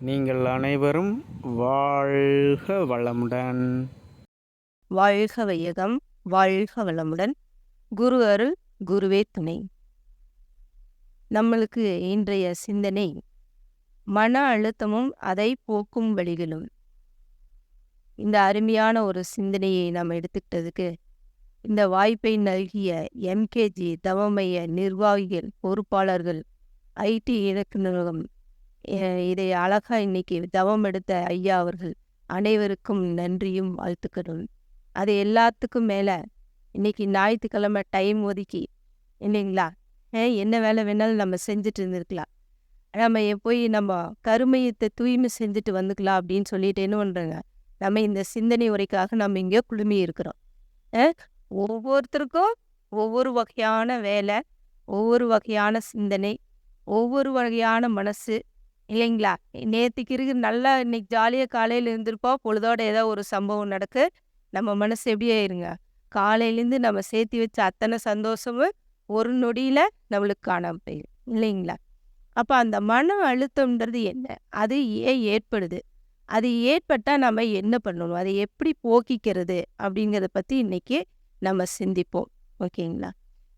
நீங்கள் அனைவரும் வாழ்க வளமுடன். வாழ்க வையகம் வாழ்க வளமுடன். குரு அருள் குருவே துணை. நம்மளுக்கு இன்றைய சிந்தனை மன அழுத்தமும் அதை போக்கும் வழிகளும். இந்த அருமையான ஒரு சிந்தனையை நாம் எடுத்துக்கிட்டதுக்கு இந்த வாய்ப்பை நல்கிய எம்கேஜி தவமைய நிர்வாகிகள் பொறுப்பாளர்கள் ஐடி இயக்குநரகம் இதை அழகா இன்னைக்கு தவம் எடுத்த ஐயா அவர்கள் அனைவருக்கும் நன்றியும் வாழ்த்துக்களும். அது எல்லாத்துக்கும் மேலே இன்னைக்கு ஞாயிற்றுக்கிழமை டைம் ஒதுக்கி இல்லைங்களா? என்ன வேலை வேணாலும் நம்ம செஞ்சுட்டு இருந்திருக்கலாம். நம்ம போய் நம்ம கருமையத்தை தூய்மை செஞ்சுட்டு வந்துக்கலாம் அப்படின்னு சொல்லிட்டு என்ன பண்ணுறோங்க நம்ம இந்த சிந்தனை உரைக்காக நம்ம இங்கே குழுமி இருக்கிறோம். ஒவ்வொருத்தருக்கும் ஒவ்வொரு வகையான வேலை ஒவ்வொரு வகையான சிந்தனை ஒவ்வொரு வகையான மனசு இல்லைங்களா? நேற்றுக்கு இருக்கு நல்லா இன்னைக்கு ஜாலியாக காலையில் இருந்திருப்போம் பொழுதோட ஏதோ ஒரு சம்பவம் நடக்கு. நம்ம மனசு எப்படி ஆயிருங்க? காலையிலேருந்து நம்ம சேர்த்து வச்ச அத்தனை சந்தோஷமும் ஒரு நொடியில் நம்மளுக்கு காணாம போயிடும் இல்லைங்களா? அப்போ அந்த மன அழுத்தம்ன்றது என்ன? அது ஏன் ஏற்படுது? அது ஏற்பட்டால் நம்ம என்ன பண்ணணும்? அதை எப்படி போக்கிக்கிறது? அப்படிங்கிறத பற்றி இன்னைக்கு நம்ம சிந்திப்போம். ஓகேங்களா?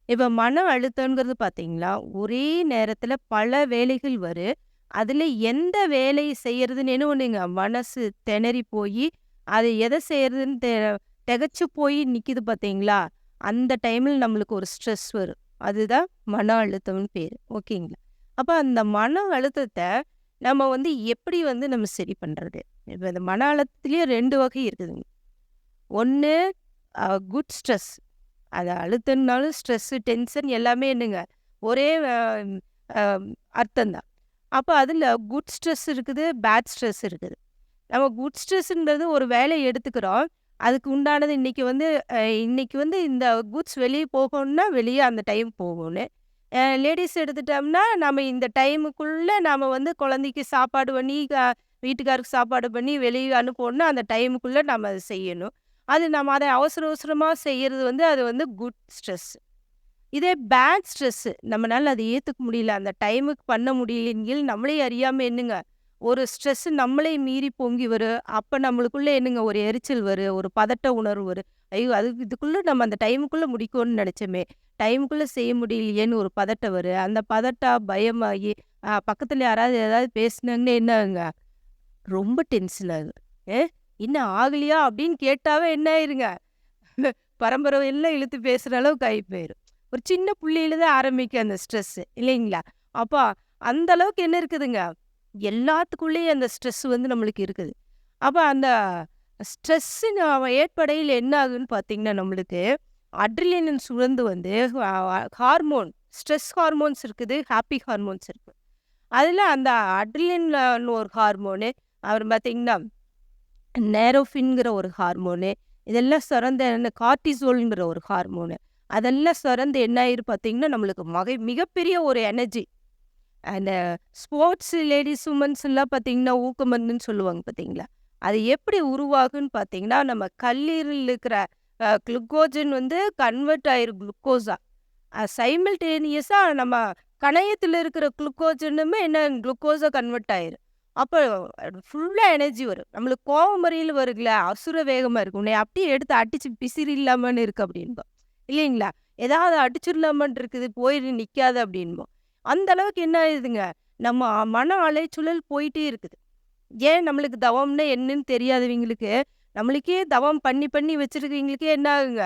இப்போ மன அழுத்தங்கிறது பார்த்திங்களா ஒரே நேரத்தில் பல வேலைகள் வரும் அதில் எந்த வேலையை செய்கிறதுன்னு என்ன மனசு திணறி போய் அது எதை செய்யறதுன்னு தெ திகச்சு போய் நிற்கிது பார்த்தீங்களா அந்த டைமில் நம்மளுக்கு ஒரு ஸ்ட்ரெஸ் வரும். அதுதான் மன அழுத்தம்னு பேர். ஓகேங்களா? அப்போ அந்த மன அழுத்தத்தை நம்ம வந்து எப்படி வந்து நம்ம சரி பண்ணுறது இப்போ இந்த மன அழுத்தத்துலேயே ரெண்டு வகை இருக்குதுங்க. ஒன்று குட் ஸ்ட்ரெஸ் அது அழுத்தம்னாலும் ஸ்ட்ரெஸ்ஸு டென்ஷன் எல்லாமே என்னங்க? ஒரே அர்த்தம்தான். அப்போ அதில் குட் ஸ்ட்ரெஸ் இருக்குது பேட் ஸ்ட்ரெஸ் இருக்குது. நம்ம குட் ஸ்ட்ரெஸ்ன்றது ஒரு வேலையை எடுத்துக்கிறோம். அதுக்கு உண்டானது இன்னைக்கு வந்து இன்றைக்கி இன்னைக்கு வந்து இந்த குட்ஸ் வெளியே போகணும்னா வெளியே அந்த டைம் போகணும் லேடிஸ் எடுத்துட்டோம்னா நம்ம இந்த டைமுக்குள்ளே நாம் வந்து குழந்தைக்கு சாப்பாடு பண்ணி வீட்டுக்காருக்கு சாப்பாடு பண்ணி வெளியே அனுப்பணும்னா அந்த டைமுக்குள்ளே நம்ம அதை செய்யணும். அது நம்ம அதை அவசர அவசரமாக செய்யறது வந்து அது வந்து குட் ஸ்ட்ரெஸ் இதே பேட் ஸ்ட்ரெஸ்ஸு நம்மளால் அதை ஏற்றுக்க முடியல. அந்த டைமுக்கு பண்ண முடியலைங்கில் நம்மளே அறியாமல் என்னங்க? ஒரு ஸ்ட்ரெஸ்ஸு நம்மளே மீறி பொங்கி வரும் அப்போ நம்மளுக்குள்ள என்னங்க? ஒரு எரிச்சல் வரும் ஒரு பதட்ட உணர்வு வரும் ஐயோ அது இதுக்குள்ளே நம்ம அந்த டைமுக்குள்ளே முடிக்கணும்னு நினச்சோமே. டைமுக்குள்ளே செய்ய முடியலையேன்னு ஒரு பதட்டம் வரும் அந்த பதட்டா பயமாகி பக்கத்தில் யாராவது ஏதாவது பேசினாங்கன்னு என்ன ஆகுங்க ரொம்ப டென்ஷன் ஆகுது ஏ? என்ன ஆகலையா அப்படின்னு கேட்டாவே என்ன ஆயிருங்க? பரம்பரை எல்லாம் இழுத்து பேசுகிற அளவுக்கு ஆகி போயிடும் ஒரு சின்ன புள்ளையில தான் ஆரம்பிக்கும் அந்த ஸ்ட்ரெஸ் இல்லைங்களா? அப்போ அந்த அளவுக்கு என்ன இருக்குதுங்க? எல்லாத்துக்குள்ளேயும் அந்த ஸ்ட்ரெஸ் வந்து நம்மளுக்கு இருக்குது. அப்போ அந்த ஸ்ட்ரெஸ்ஸு ஏற்படையில் என்ன ஆகுன்னு பார்த்தீங்கன்னா நம்மளுக்கு அட்ரிலினின் சுரந்து வந்து ஹார்மோன் ஸ்ட்ரெஸ் ஹார்மோன்ஸ் இருக்குது ஹாப்பி ஹார்மோன்ஸ் இருக்குது. அதில் அந்த அட்ரிலின் ஒரு ஹார்மோனு அப்புறம் பார்த்திங்கன்னா நேரோஃபின்கிற ஒரு ஹார்மோனு இதெல்லாம் சுரந்த கார்டிசோல்ங்கிற ஒரு ஹார்மோனு அதெல்லாம் சிறந்து என்ன ஆயிரு பார்த்தீங்கன்னா நம்மளுக்கு மகை மிகப்பெரிய ஒரு எனர்ஜி அந்த ஸ்போர்ட்ஸ் லேடிஸ் உமன்ஸ்லாம் எல்லாம் பார்த்தீங்கன்னா ஊக்கமருந்துன்னு சொல்லுவாங்க பார்த்தீங்களா அது எப்படி உருவாகுன்னு பார்த்தீங்கன்னா நம்ம கல்லீரலில் இருக்கிற குளுக்கோஜன் வந்து கன்வெர்ட் ஆயிரும் குளுக்கோஸா சைமில்டேனியஸாக நம்ம கணையத்தில் இருக்கிற குளுக்கோஜனுமே என்ன குளுக்கோஸாக கன்வெர்ட் ஆயிரும். அப்போ ஃபுல்லாக எனர்ஜி வரும். நம்மளுக்கு கோவம் மறியல் அசுர வேகமாக இருக்கும். உன்னை அப்படியே எடுத்து அடிச்சு பிசிறு இல்லாமன்னு இருக்கு அப்படின்போம் இல்லைங்களா? ஏதாவது அடிச்சிடலாமன் இருக்குது போயிடு நிற்காது அப்படின்போம். அந்த அளவுக்கு என்ன ஆயிடுதுங்க நம்ம மன அலைச்சுழல் போயிட்டே இருக்குது. ஏன் நம்மளுக்கு தவம்னா என்னன்னு தெரியாதவங்களுக்கு நம்மளுக்கே தவம் பண்ணி பண்ணி வச்சிருக்கவங்களுக்கே என்ன ஆகுங்க?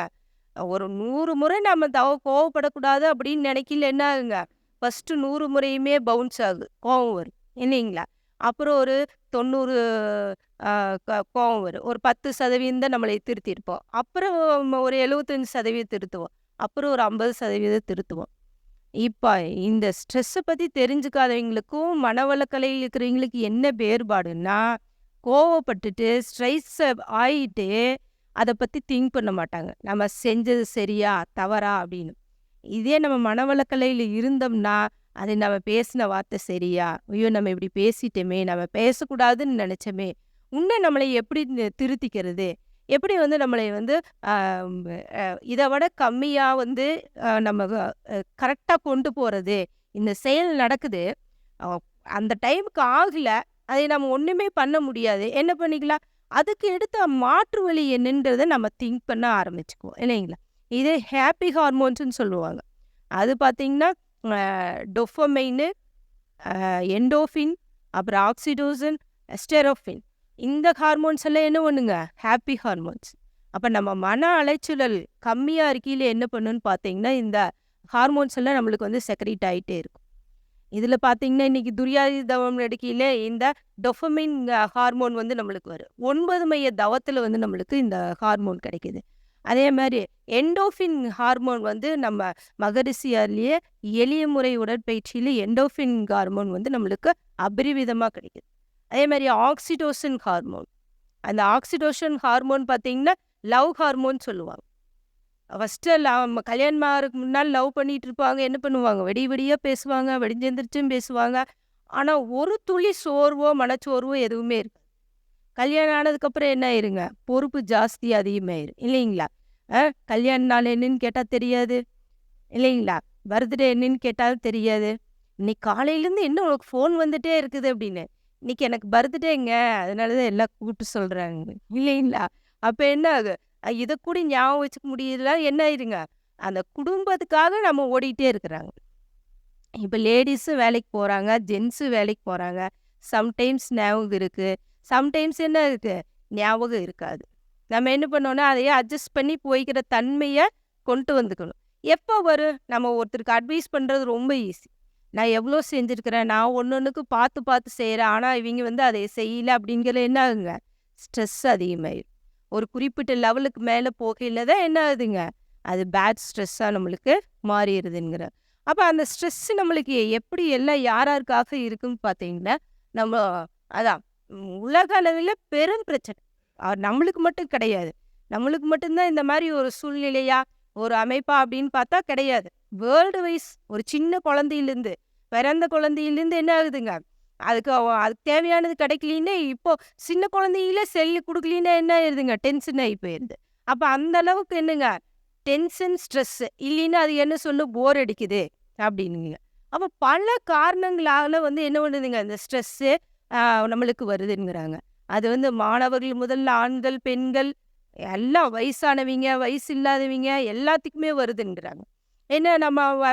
ஒரு நூறு முறை நம்ம தவ கோவப்படக்கூடாது அப்படின்னு நினைக்கல என்ன ஆகுங்க? ஃபஸ்ட்டு நூறு முறையுமே பவுன்ஸ் ஆகுது கோவம் வரும் இல்லைங்களா? அப்புறம் ஒரு தொண்ணூறு ஆ, கோவம் வரும். ஒரு பத்து சதவீதம் நம்மளை திருத்திருப்போம் அப்புறம் ஒரு எழுபத்தஞ்சி சதவீதம் திருத்துவோம். அப்புறம் ஒரு ஐம்பது சதவீதம் திருத்துவோம். இப்போ இந்த ஸ்ட்ரெஸ்ஸை பற்றி தெரிஞ்சுக்காதவங்களுக்கும் மனவளக்கலையில் இருக்கிறவங்களுக்கு என்ன வேறுபாடுன்னா கோவப்பட்டுட்டு ஸ்ட்ரெஸ் ஆகிட்டு அதை பற்றி திங்க் பண்ண மாட்டாங்க. நம்ம செஞ்சது சரியா தவறா அப்படின்னு. இதே நம்ம மனவளக்கலையில் இருந்தோம்னா அது நம்ம பேசின வார்த்தை சரியா ஐயோ நம்ம இப்படி பேசிட்டோமே நம்ம பேசக்கூடாதுன்னு நினச்சோமே உன்னை நம்மளை எப்படி திருத்திக்கிறது எப்படி வந்து நம்மளை வந்து இதை விட கம்மியாக வந்து நம்ம கரெக்டாக கொண்டு போகிறது இந்த செயல் நடக்குது அந்த டைமுக்கு ஆகல அதை நம்ம ஒண்ணுமே பண்ண முடியாது. என்ன பண்ணிக்கலாம்? அதுக்கு எடுத்த மாற்று வழி என்னன்றதை நம்ம திங்க் பண்ண ஆரம்பிச்சுக்குவோம். இல்லைங்களா? இதே ஹேப்பி ஹார்மோன்ஸ்னு சொல்லுவாங்க. அது பார்த்திங்கன்னா டொஃபமைனு டோபமைனு, அப்புறம் ஆக்சிடோசன் எஸ்டெரோஃபின். இந்த ஹார்மோன்ஸ் எல்லாம் என்ன பண்ணுங்க? Happy hormones. அப்ப நம்ம மன அலைச்சுழல் கம்மியா இருக்கையில் என்ன பண்ணுன்னு பார்த்தீங்கன்னா, இந்த ஹார்மோன்ஸ் எல்லாம் நம்மளுக்கு வந்து செக்ரீட் ஆயிட்டே இருக்கும். இதுல பார்த்தீங்கன்னா, இன்னைக்கு துரியாதி தவம் எடுக்கையில இந்த டொஃபமின் ஹார்மோன் வந்து நம்மளுக்கு வரும். ஒன்பது மைய தவத்துல வந்து நம்மளுக்கு இந்த ஹார்மோன் கிடைக்குது. அதே மாதிரி எண்டோஃபின் ஹார்மோன் வந்து நம்ம மகரிஷியார்லயே எளிய முறை உடற்பயிற்சியில எண்டோஃபின் ஹார்மோன் வந்து நம்மளுக்கு அபரிவிதமா கிடைக்குது. அதே மாதிரி ஆக்சிடோசன் ஹார்மோன். அந்த ஆக்சிடோஷன் ஹார்மோன் பார்த்தீங்கன்னா, லவ் ஹார்மோன் சொல்லுவாங்க. ஃபஸ்ட்டு லவ் கல்யாணம் முன்னால் லவ் பண்ணிட்டு இருப்பாங்க. என்ன பண்ணுவாங்க? வெடி வெடியாக பேசுவாங்க. வெடிஞ்செந்திரிச்சும் பேசுவாங்க. ஆனா, ஒரு துளி சோர்வோ, மனச்சோர்வோ எதுவுமே இருக்கு கல்யாணம் ஆனதுக்கப்புறம் என்ன ஆயிருங்க? பொறுப்பு ஜாஸ்தி அதிகமாயிரும். இல்லைங்களா? அ கல்யாண நாள் என்னன்னு கேட்டா தெரியாது. இல்லைங்களா? பர்த்டே என்னன்னு கேட்டாலும் தெரியாது. இன்னைக்கு காலையிலேருந்து என்ன உனக்கு ஃபோன் வந்துட்டே இருக்குது அப்படின்னு. இன்னைக்கு எனக்கு பர்த்டேங்க. அதனால தான் எல்லாம் கூப்பிட்டு சொல்றாங்க. இல்லைங்களா? அப்ப என்ன ஆகு இத கூட ஞாபகம் வச்சுக்க முடியல என்ன ஆயிருங்க? அந்த குடும்பத்துக்காக நம்ம ஓடிட்டே இருக்கிறாங்க. இப்ப லேடீஸும் வேலைக்கு போறாங்க. ஜென்ஸும் வேலைக்கு போறாங்க. சம்டைம்ஸ் ஞாபகம் இருக்கு. சம்டைம்ஸ் என்ன இருக்கு? ஞாபகம் இருக்காது. நம்ம என்ன பண்ணோம்னா, அதையே அட்ஜஸ்ட் பண்ணி போய்க்கிற தன்மைய கொண்டு வந்துக்கணும். எப்போ வரும்? நம்ம ஒருத்தருக்கு அட்வைஸ் பண்றது ரொம்ப ஈஸி. நான் எவ்வளோ செஞ்சுருக்கிறேன் நான் ஒண்ணொண்ணுக்கு பார்த்து பார்த்து செய்கிறேன் ஆனா, இவங்க வந்து அதை செய்யல அப்படிங்கிற என்ன ஆகுங்க? ஸ்ட்ரெஸ் அதிகமாயிடும் ஒரு குறிப்பிட்ட லெவலுக்கு மேல போகையில் தான் என்ன ஆகுதுங்க? அது பேட் ஸ்ட்ரெஸ்ஸா நம்மளுக்கு மாறிடுதுங்கிற அப்ப அந்த ஸ்ட்ரெஸ் நம்மளுக்கு எப்படி எல்லாம் யார் யாருக்காக இருக்குன்னு பார்த்தீங்கன்னா, நம்ம அதான் உலக அளவில் பெரும் பிரச்சனை. நம்மளுக்கு மட்டும் கிடையாது. நம்மளுக்கு மட்டும் தான் இந்த மாதிரி ஒரு சூழ்நிலையா, ஒரு அமைப்பா அப்படின்னு பார்த்தா கிடையாது. வேர்ல்டு வைஸ் ஒரு சின்ன குழந்தையிலேருந்து, பிறந்த குழந்தையிலேருந்து என்ன ஆகுதுங்க? அதுக்கு அதுக்கு தேவையானது கிடைக்கலின்னா, இப்போ சின்ன குழந்தையிலே செல்லு கொடுக்கலன்னா என்ன ஆயிருதுங்க? டென்ஷன் ஆகி போயிருது. அப்ப அந்த அளவுக்கு என்னங்க? டென்ஷன், ஸ்ட்ரெஸ் இல்லைன்னா அது என்ன சொல்லும்? போர் அடிக்குது அப்படின்னுங்க. அப்ப பல காரணங்களால வந்து என்ன பண்ணுதுங்க? இந்த ஸ்ட்ரெஸ்ஸு நம்மளுக்கு வருதுங்கிறாங்க. அது வந்து மாணவர்கள் முதல்ல ஆண்கள், பெண்கள் எல்லாம் வயசானவங்க வயசு இல்லாதவங்க எல்லாத்துக்குமே வருதுங்கிறாங்க. ஏன்னா நம்ம வ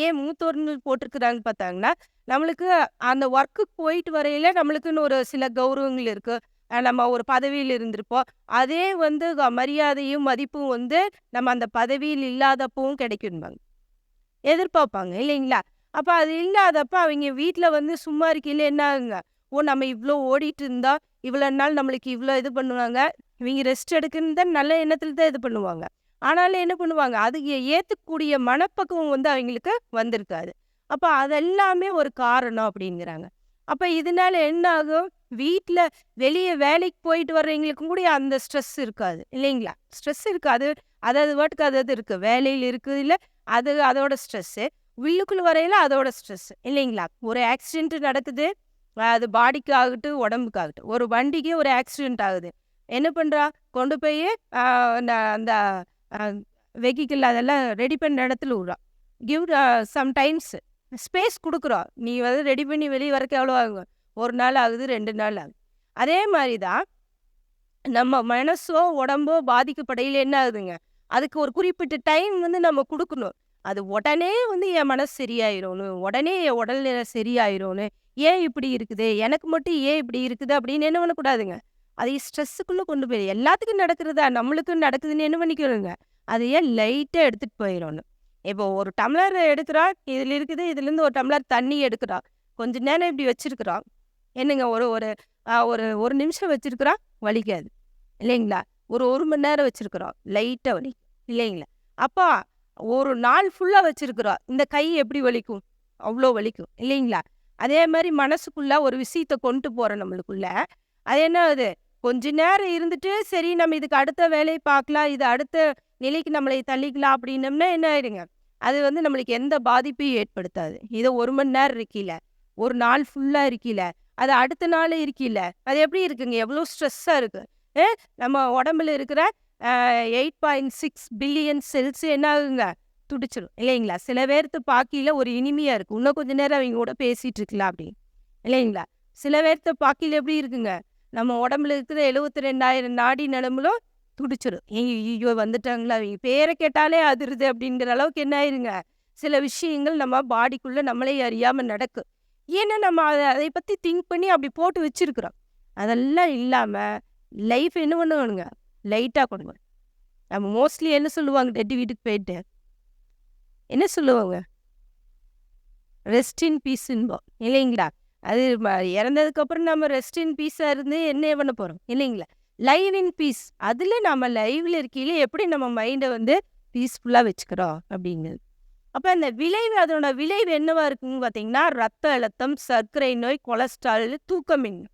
ஏன் மூத்தோர்ன்னு போட்டிருக்கிறாங்கன்னு பார்த்தாங்கன்னா, நம்மளுக்கு அந்த ஒர்க்குக்கு போயிட்டு வரையில நம்மளுக்குன்னு ஒரு சில கௌரவங்கள் இருக்கு. நம்ம ஒரு பதவியில இருந்திருப்போம். அதே வந்து மரியாதையும், மதிப்பும் வந்து நம்ம அந்த பதவியில் இல்லாதப்பவும் கிடைக்கும்பாங்க. எதிர்பார்ப்பாங்க இல்லைங்களா? அப்ப அது இல்லாதப்ப அவங்க வீட்டில் வந்து சும்மா இருக்கையில என்ன ஆகுங்க? ஓ! நம்ம இவ்ளோ ஓடிட்டு இருந்தா, இவ்வளோ நாள் நம்மளுக்கு இவ்ளோ இது பண்ணுவாங்க. இவங்க ரெஸ்ட் எடுக்குன்னு தான் நல்ல எண்ணத்துல தான் இது பண்ணுவாங்க. ஆனாலும் என்ன பண்ணுவாங்க? அது ஏற்றுக்கூடிய ஏத்துக்கக்கூடிய மனப்பக்குவம் வந்து அவங்களுக்கு வந்திருக்காது. அப்ப அதெல்லாமே ஒரு காரணம் அப்படிங்கிறாங்க. அப்ப இதனால என்ன ஆகும்? வீட்ல வெளியே வேலைக்கு போயிட்டு வர்றவங்களுக்கும் கூட அந்த ஸ்ட்ரெஸ் இருக்காது. இல்லைங்களா? ஸ்ட்ரெஸ் இருக்காது. அதாவது அது பாட்டுக்கு அது அது இருக்கு. வேலையில அது அதோட ஸ்ட்ரெஸ்ஸு. உள்ளுக்குள்ள வரையில அதோட ஸ்ட்ரெஸ். இல்லைங்களா? ஒரு ஆக்சிடென்ட் நடக்குது. அது பாடிக்கு ஆகட்டும், உடம்புக்கு ஆகட்டும். ஒரு வண்டிக்கு ஒரு ஆக்சிடென்ட் ஆகுது. என்ன பண்றா? கொண்டு போய் அந்த அந்த வெஹிக்கிள் அதெல்லாம் ரெடி பண்ண இடத்துல விட்றா. கிவ் சம் டைம்ஸ் ஸ்பேஸ் குடுக்குறோம். நீ வந்து ரெடி பண்ணி வெளிய வரக்கு எவ்வளோ ஆகும்? ஒரு நாள் ஆகுது, ரெண்டு நாள் ஆகுது. அதே மாதிரி தான் நம்ம மனசோ, உடம்போ பாதிக்கப்படையில் என்ன ஆகுதுங்க? அதுக்கு ஒரு குறிப்பிட்ட டைம் வந்து நம்ம குடுக்கணும். அது உடனே வந்து என் மனசு சரியாயிரும்னு, உடனே என் உடல்நிலை சரியாயிரும்னு, ஏன் இப்படி இருக்குது? எனக்கு மட்டும் ஏன் இப்படி இருக்குது? அப்படின்னு என்ன பண்ணக்கூடாதுங்க? அதை ஸ்ட்ரெஸ்ஸுக்குள்ளே கொண்டு போய் எல்லாத்துக்கும் நடக்கிறதா? நம்மளுக்கும் நடக்குதுன்னு என்ன அது ஏன் லைட்டா எடுத்துட்டு போயிடணும் இப்போ ஒரு டம்ளர் எடுக்கிறா, இதில் இருக்குது. இதுலேருந்து ஒரு டம்ளர் தண்ணி எடுக்கிறா. கொஞ்ச நேரம் இப்படி வச்சிருக்கிறா. என்னங்க ஒரு ஒரு ஒரு ஒரு நிமிஷம் வச்சிருக்கிறா, வலிக்காது. இல்லைங்களா? ஒரு ஒரு மணி நேரம் வச்சிருக்கிறோம். லைட்டா வலி இல்லைங்களா? அப்போ ஒரு நாள் ஃபுல்லா வச்சுருக்குறோம் இந்த கை எப்படி வலிக்கும்? அவ்ளோ வலிக்கும். இல்லைங்களா? அதே மாதிரி மனசுக்குள்ள ஒரு விஷயத்த கொண்டு போகிறோம் நம்மளுக்குள்ள. அது என்ன ஆகுது? கொஞ்ச நேரம் இருந்துட்டு, சரி நம்ம இதுக்கு அடுத்த வேலையை பார்க்கலாம். இது அடுத்த நிலைக்கு நம்மளை தள்ளிக்கலாம் அப்படின்னோம்னா என்ன ஆயிடுங்க? அது வந்து நம்மளுக்கு எந்த பாதிப்பையும் ஏற்படுத்தாது. இதை ஒரு மணி நேரம் இருக்கையில, ஒரு நாள் ஃபுல்லா இருக்கையில, அது அடுத்த நாள் இருக்கையில, அது எப்படி இருக்குங்க? எவ்வளோ ஸ்ட்ரெஸ்ஸா இருக்கு. நம்ம உடம்புல இருக்கிற eight point six billion cells என்ன ஆகுங்க? துடிச்சிடும் இல்லைங்களா? சில பேர்த்து பாக்கியில் ஒரு இனிமையா இருக்குது இன்னும் கொஞ்ச நேரம் அவங்க கூட பேசிட்டு இருக்கலாம் அப்படின்னு. இல்லைங்களா? சில பேர்த்த பாக்கியில் எப்படி இருக்குங்க? நம்ம உடம்புல இருக்கிற எழுபத்தி ரெண்டாயிரம் நாடி நரம்புலும் துடிச்சிடும் ஐயோ வந்துட்டாங்களா? அவங்க பேரை கேட்டாலே அதிருது அப்படிங்கிற அளவுக்கு என்ன ஆயிருங்க? சில விஷயங்கள் நம்ம பாடிக்குள்ள நம்மளே அறியாம நடக்கும். ஏன்னா நம்ம அதை அதை பத்தி திங்க் பண்ணி அப்படி போட்டு வச்சிருக்கிறோம். அதெல்லாம் இல்லாம லைஃப் என்ன பண்ணுவானுங்க? லைட்டா கொடுங்க நம்ம மோஸ்ட்லி என்ன சொல்லுவாங்க? டெட்டி வீட்டுக்கு போயிட்டு. என்ன சொல்லுவாங்க? ரெஸ்ட் இன் பீஸ்ன்போம் இல்லைங்களா? அது இறந்ததுக்கப்புறம் இறந்ததுக்கு அப்புறம் நம்ம ரெஸ்ட் இன் பீஸா இருந்து என்ன பண்ண போறோம்? இல்லைங்களா? லைவ் இன் பீஸ் அதுல நம்ம லைவ்ல இருக்கையில எப்படி நம்ம மைண்டை வந்து பீஸ்ஃபுல்லா வச்சுக்கிறோம்? அப்படிங்கிறது. அப்ப அந்த விளைவு அதோட விளைவு என்னவா இருக்குன்னு பாத்தீங்கன்னா ரத்த அழுத்தம் சர்க்கரை நோய் கொலஸ்ட்ரால் தூக்கமின்மை.